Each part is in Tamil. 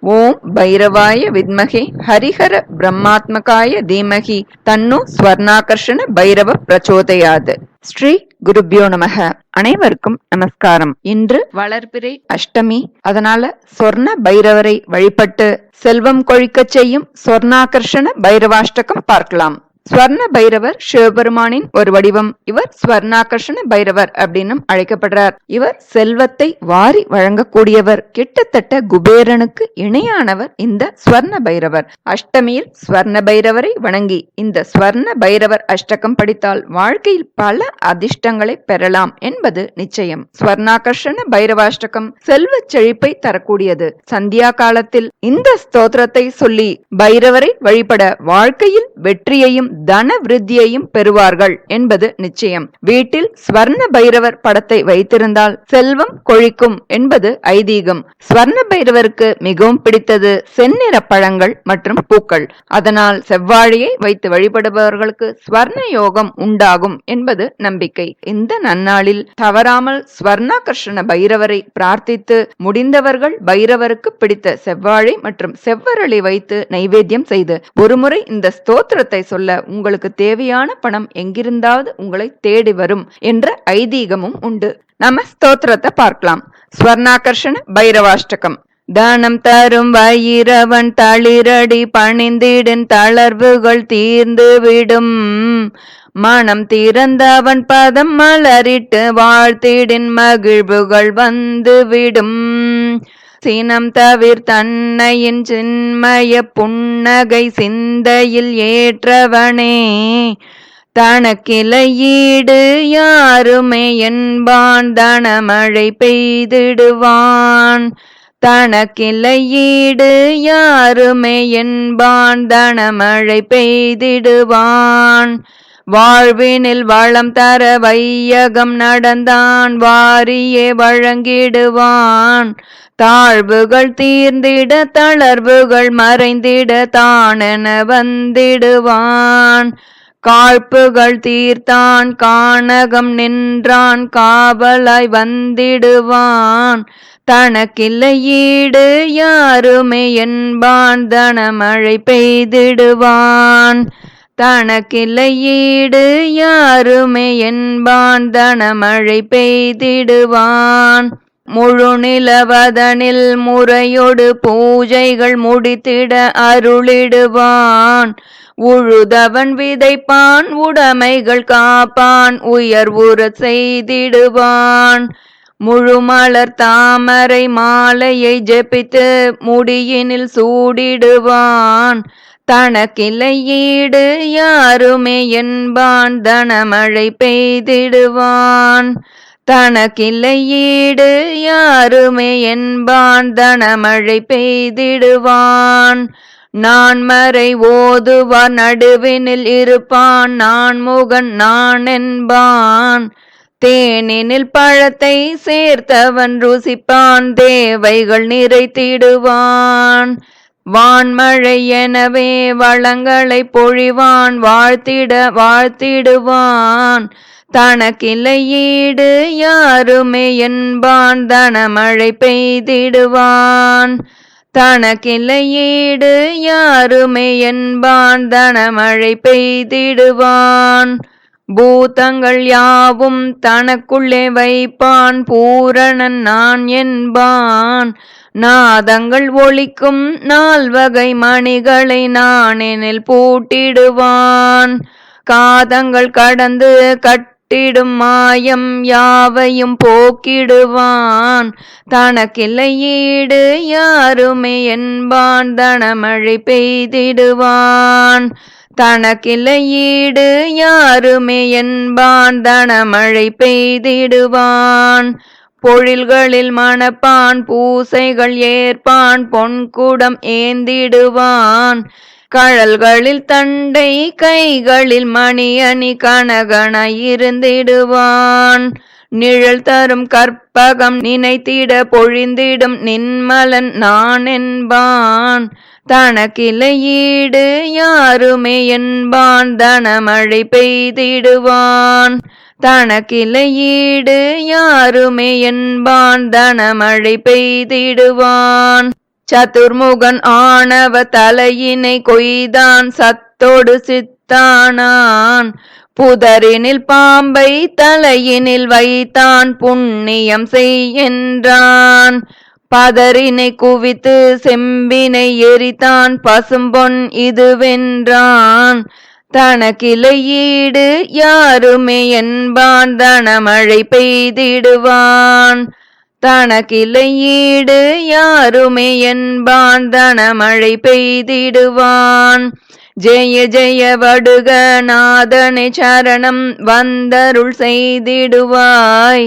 ஓம் பைரவாய வித்மகே ஹரிஹர பிரம்மாத்மகாய தீமகி தன்னு ஸ்வர்ணாகர்ஷண பைரவ பிரச்சோதயாது. ஸ்ரீ குருபியோ நமக. அனைவருக்கும் நமஸ்காரம். இன்று வளர்பிறை அஷ்டமி. அதனால சொர்ண பைரவரை வழிபட்டு செல்வம் கொழிக்கச் செய்யும் சொர்ணாகர்ஷண பைரவாஷ்டகம் பார்க்கலாம். ஸ்வர்ண பைரவர் சிவபெருமானின் ஒரு வடிவம். இவர் ஸ்வர்ணாகர்ஷண பைரவர் அப்படின்னும் அழைக்கப்படுறார். இவர் செல்வத்தை வாரி வழங்கக்கூடியவர். கிட்டத்தட்ட குபேரனுக்கு இணையானவர் இந்த ஸ்வர்ண பைரவர் அஷ்டமியில் ஸ்வர்ண பைரவரை வணங்கி இந்த ஸ்வர்ண பைரவர் அஷ்டகம் படித்தால் வாழ்க்கையில் பல அதிர்ஷ்டங்களை பெறலாம் என்பது நிச்சயம். ஸ்வர்ணாகர்ஷண பைரவாஷ்டகம் செல்வ செழிப்பை தரக்கூடியது. சந்தியா காலத்தில் இந்த ஸ்தோத்திரத்தை சொல்லி பைரவரை வழிபட வாழ்க்கையில் வெற்றியையும் தன விருத்தியையும் பெறுவார்கள் என்பது நிச்சயம். வீட்டில் ஸ்வர்ண பைரவர் படத்தை வைத்திருந்தால் செல்வம் கொழிக்கும் என்பது ஐதீகம். ஸ்வர்ண பைரவருக்கு மிகவும் பிடித்தது செந்நிற பழங்கள் மற்றும் பூக்கள். அதனால் செவ்வாழையை வைத்து வழிபடுபவர்களுக்கு ஸ்வர்ண யோகம் உண்டாகும் என்பது நம்பிக்கை. இந்த நன்னாளில் தவறாமல் ஸ்வர்ணா கிருஷ்ண பைரவரை பிரார்த்தித்து முடிந்தவர்கள் பைரவருக்கு பிடித்த செவ்வாழை மற்றும் செவ்வரளி வைத்து நைவேத்தியம் செய்து ஒருமுறை இந்த ஸ்தோத்திரத்தை சொல்ல உங்களுக்கு தேவையான பணம் எங்கிருந்தாவது உங்களை தேடி வரும் என்ற ஐதீகமும் உண்டு. நம்ம ஸ்தோத்திரத்தை பார்க்கலாம். ஸ்வர்ணாகர்ஷண பைரவாஷ்டகம். தானம் தரும் வயிறவன் தளிரடி பணிந்திடும் தளர்வுகள் தீர்ந்து விடும். மனம் திறந்தவன் பதம் மலரிட்டு வாழ்த்திடின் மகிழ்வுகள் வந்து விடும். சினம் தவிர் தன்னையின் சின்மய புன்னகை சிந்தையில் ஏற்றவனே. தனக்கிளையீடு யாருமே என்பான் தனமழை பெய்திடுவான். தனக்கிளையீடு யாருமே என்பான் தனமழை பெய்திடுவான். வாழ்வினில் வளம் தர வையகம் நடந்தான் வாரியே வழங்கிடுவான். தாழ்வுகள் தீர்ந்திட தளர்வுகள் மறைந்திட தானென வந்திடுவான். காழ்ப்புகள் தீர்த்தான் கானகம் நின்றான் காவலாய் வந்திடுவான். தனக்கில்லையீடு யாருமே என்பான் தனமழை பெய்திடுவான். தனக்கில்லையீடு யாருமே என்பான் தனமழை பெய்திடுவான். முழு நிலவதனில் முறையொடு பூஜைகள் முடித்திட அருளிடுவான். உழுதவன் விதைப்பான் உடைமைகள் காப்பான் உயர்வுற செய்திடுவான். முழுமலர் தாமரை மாலையை ஜெபித்து முடியினில் சூடிடுவான். தனக்கிளையீடு யாருமே என்பான் தனமழை பெய்திடுவான். தனக்கில்லையீடு யாருமே என்பான் தனமழை பெய்திடுவான். நான் மறை ஓதுவார் நடுவினில் இருப்பான். நான் முகன் நான் என்பான். தேனினில் பழத்தை சேர்த்தவன் ருசிப்பான். தேவைகள் நிறைத்திடுவான். வான்மழை எனவே வளங்களை பொழிவான். வாழ்த்திட வாழ்த்திடுவான். தனக்கிளையீடு யாருமே என்பான் தனமழை பெய்திடுவான். தனக்கிளையீடு யாருமே என்பான் தனமழை பெய்திடுவான். பூதங்கள் யாவும் தனக்குள்ளே வைப்பான் பூரணன் நான் என்பான். நாதங்கள் ஒழிக்கும் நால்வகை மணிகளை நானெனில் பூட்டிடுவான். காதங்கள் கடந்து விட்டிடும் மாயம் யாவையும் போக்கிடுவான். தனக்கில்லையீடு யாருமே என்பான். தனமழை பெய்திடுவான். தனக்கில்லையீடு யாருமே என்பான். தனமழை பெய்திடுவான். பொழில்களில் மணப்பான். பூசைகள் ஏற்பான். பொன்குடம் ஏந்திடுவான். கழல்களில் தண்டை கைகளில் மணியணி கனகன இருந்திடுவான் நிழல் தரும் கற்பகம் நினைத்திட பொழிந்திடும் நின்மலன் நான் என்பான் தனக்கிளையீடு யாருமே என்பான். தனமழை பெய்திடுவான். தனக்கிளையீடு யாருமே என்பான். தனமழை பெய்திடுவான். சதுர்முகன் ஆணவ தலையினை கொய்தான் சத்தோடு சித்தானான். புதரினில் பாம்பை தலையினில் வைத்தான் புண்ணியம் செய்யென்றான் பதரினை குவித்து செம்பினை எரித்தான் பசும்பொன் இதுவென்றான். தனக்கிளை யாருமே என்பான் தனமழை பெய்திடுவான். தனக்கிளையீடு யாருமே என்பான் தனமழை பெய்திடுவான். ஜெய ஜெய வடுக நாதனை சரணம் வந்தருள் செய்திடுவாய்.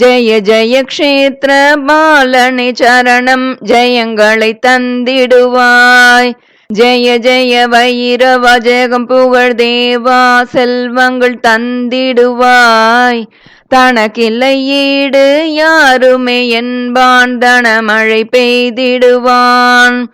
ஜெய ஜெய க்ஷேத்திர பாலனை சரணம் ஜெயங்களை தந்திடுவாய். ஜெய ஜெய வைரவ ஜெகம் புகழ் தேவா செல்வங்கள் தந்திடுவாய். தனக்கில்லை ஈடு யாருமே என்பான் தனமழை பெய்திடுவான்.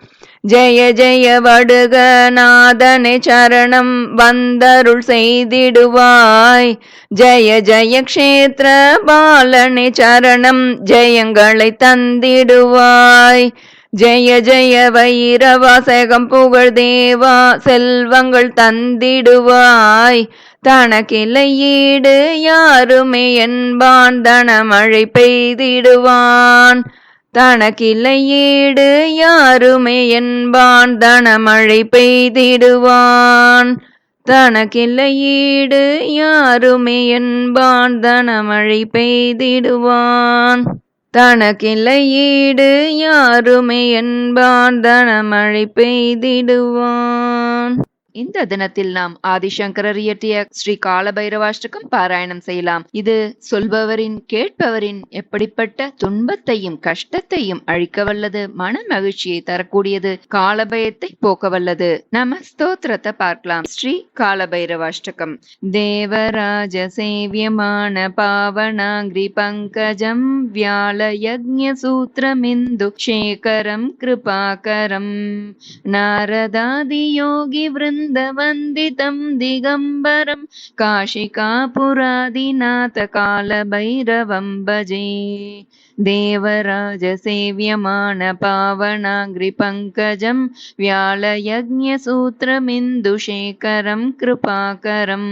ஜெய ஜெய வடுக நாதனை சரணம் வந்தருள் செய்திடுவாய். ஜெய ஜெய க்ஷேத்திர பாலனை சரணம் ஜெயங்களை தந்திடுவாய். ஜெய ஜெய வைரவாசகம் புகழ் தேவா செல்வங்கள் தந்திடுவாய். தனக்கிளையீடு யாருமே என்பான் தனமழை பெய்திடுவான். தனக்கிளையீடு யாருமே என்பான் தனமழை பெய்திடுவான். தனக்கிளையீடு யாருமே என்பான் தனமழை பெய்திடுவான். தனக்கில்லை யாருமே என்பான் தனமழை பெய்திடுவான். இந்த தினத்தில் நாம் ஆதிசங்கரர் இயற்றிய ஸ்ரீ காலபைரவாஷ்டகம் பாராயணம் செய்யலாம். இது சொல்பவரின் கேட்பவரின் எப்படிப்பட்ட துன்பத்தையும் கஷ்டத்தையும் அழிக்க வல்லது மன மகிழ்ச்சியை தரக்கூடியது காலபயத்தை போக்க வல்லது. நம்ம ஸ்தோத்திரத்தை பார்க்கலாம். ஸ்ரீ காலபைரவாஷ்டகம் தேவராஜ சேவியமான பாவனாங்கிரி பங்கஜம் வியாழ யஜ்ஞ சூத்திரமிந்து சேகரம் கிருபாகரம். நாரதாதி யோகி விருந்த वृन्दवन्दितं दिगम्बरं काशिकापुरादिनाथकालभैरवं भजे देवराजसेव्यमाणपावनाग्रिपङ्कजं व्यालयज्ञसूत्रमिन्दुशेखरं कृपाकरं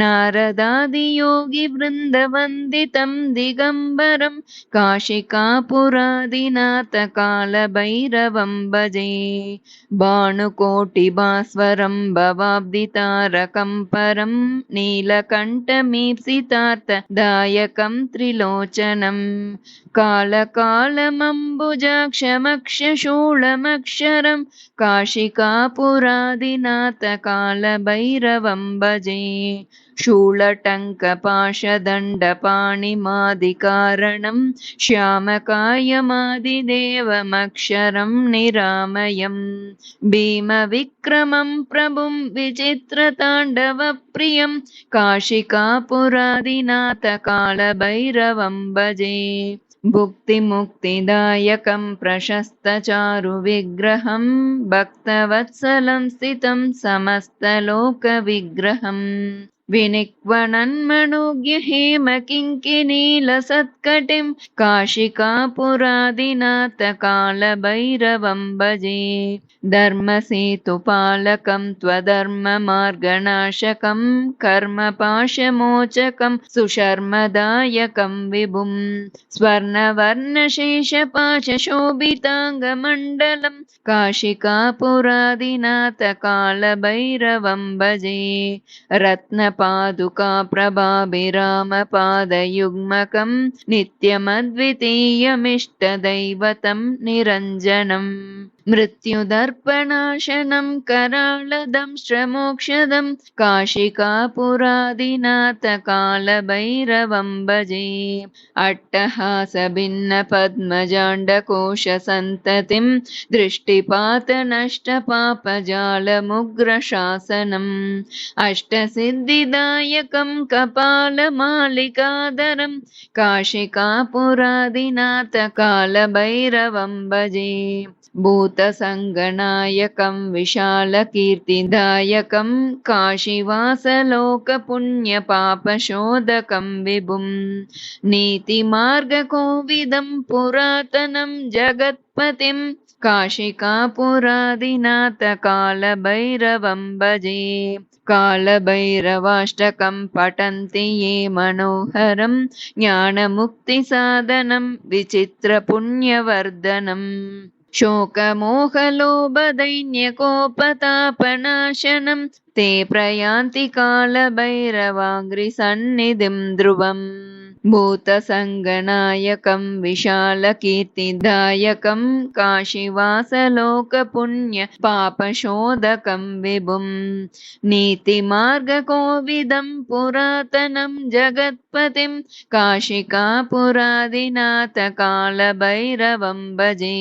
नारदादियोगिवृन्दवन्दितं दिगम्बरं काशिकापुरादिनाथकालभैरवं भजे भानुकोटिभास्वरं भवाब्दितारकं परं नीलकण्ठमीप्सितार्थदायकं त्रिलोचनम् कालकालमम्बुजाक्षमक्षशूलमक्षरं काशिकापुरादिनाथकालभैरवं भजे शूलटङ्कपाशदण्डपाणिमादिकारणं श्यामकायमादिदेवमक्षरं निरामयम् भीमविक्रमं प्रभुं विचित्रताण्डवप्रियं काशिकापुरादिनाथकालभैरवं भजे भुक्तिमुक्तिदायकं प्रशस्तचारुविग्रहं भक्तवत्सलं स्थितं समस्तलोकविग्रहम् विनिक्वणन्मणोज्ञ हेमकिङ्किनीलसत्कटिं काशिकापुरादिनाथकालभैरवं भजे धर्मसेतुपालकं त्वधर्ममार्गनाशकं कर्मपाशमोचकं सुशर्मदायकं विभुं। स्वर्णवर्णशेषपाशशोभिताङ्गमण्डलं काशिकापुरादिनाथकालभैरवं भजे रत्नपादुका प्रभाभिरामपादयुग्मकं नित्यमद्वितीयमिष्टदैवतं निरञ्जनम् मृत्युदर्पणाशनं कराळदंश्रमोक्षदं काशिकापुरादिनाथकालभैरवं भजे। अट्टहासभिन्नपद्मजाण्डकोशसन्ततिं दृष्टिपातनष्टपापजालमुग्रशासनम् अष्टसिद्धिदायकं कपालमालिकाधरं काशिकापुरादिनाथकालभैरवं भजे भूतसङ्गनायकं विशालकीर्तिदायकं काशीवासलोकपुण्यपापशोधकं विभुं नीतिमार्गकोविदं पुरातनं जगत् जगत्पतिम् काशिकापुरादिनाथकालभैरवं भजे। कालभैरवाष्टकं पठन्ति ये मनोहरं। ज्ञानमुक्तिसाधनं विचित्रपुण्यवर्धनम् शोकमोहलोभदैन्यकोपतापनाशनं ते प्रयान्ति कालभैरवाङ्घ्रिसन्निधिं ध्रुवम् भूतसङ्गनायकं विशालकीर्तिदायकं काशीवासलोकपुण्य पापशोधकं विभुम् नीतिमार्गकोविदं पुरातनं जगत्पतिं काशिकापुरादिनाथकालभैरवं भजे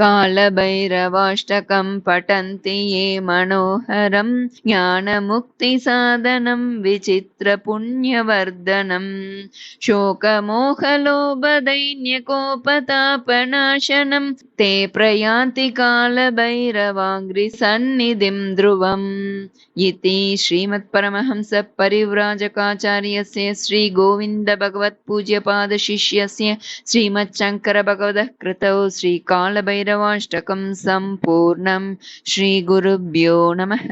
कालभैरवाष्टकं पठन्ति ये मनोहरं ज्ञानमुक्तिसाधनं विचित्रपुण्यवर्धनम् शोकमोहलोभदैन्यकोपतापनाशनं ते प्रयान्ति कालभैरवाङ्घ्रिसन्निधिं ध्रुवम् इति श्रीमत्परमहंसपरिव्राजकाचार्यस्य श्रीगोविन्दभगवत्पूज्यपादशिष्यस्य श्रीमच्छङ्करभगवतः कृतौ श्रीकालभैरवाष्टकं सम्पूर्णं श्रीगुरुभ्यो नमः